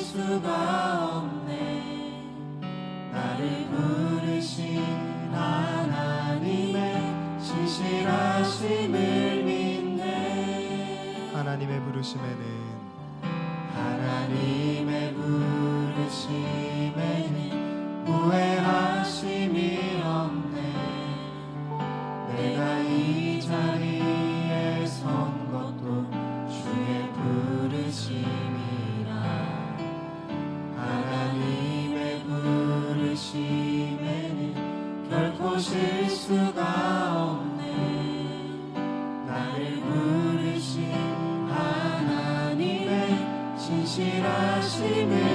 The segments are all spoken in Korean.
수가 없네. 나를 부르신 하나님의 신실하심을 믿네. 하나님의 부르심에는 하나님의 부르심에는 무해하심이 see me.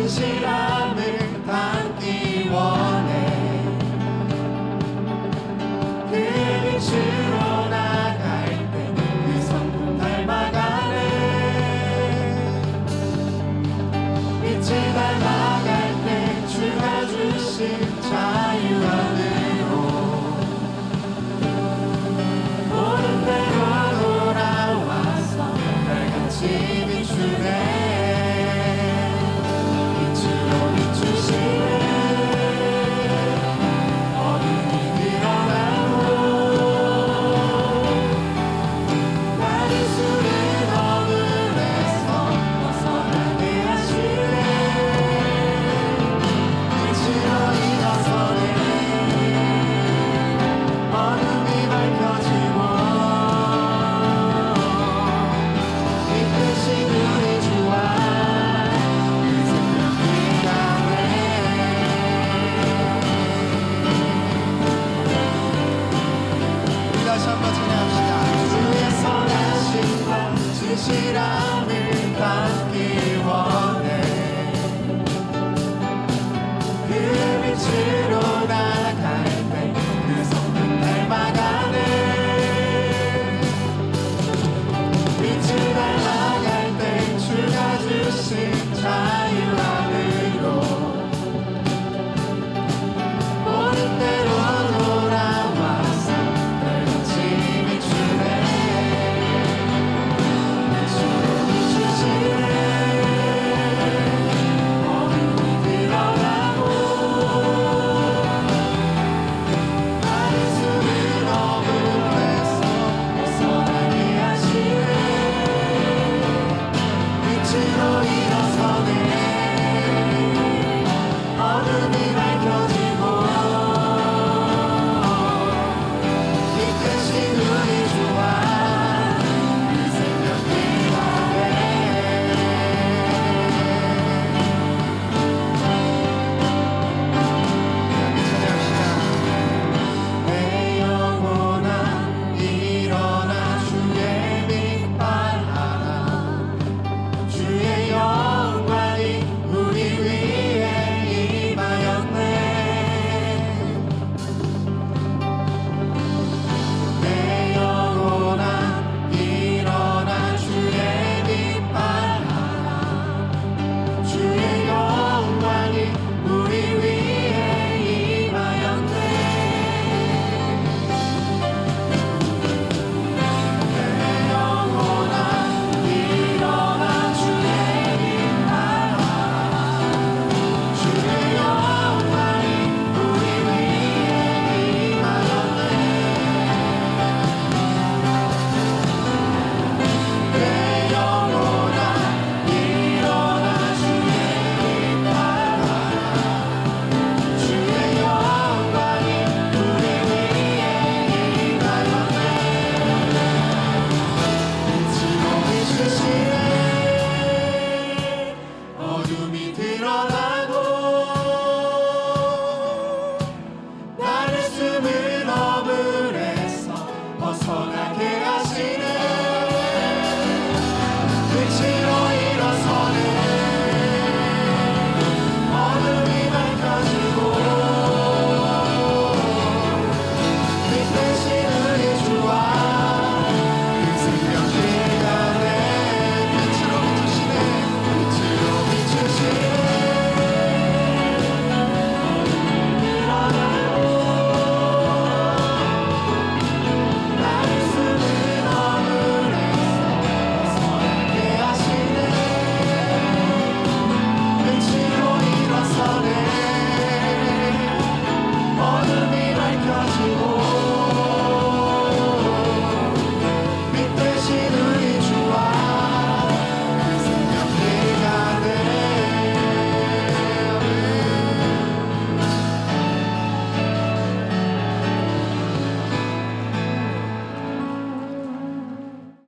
진실함을 담기 원해. 그 빛으로 나갈 때 그 성품 닮아가네. 빛을 닮아갈 때 주가 주신 자.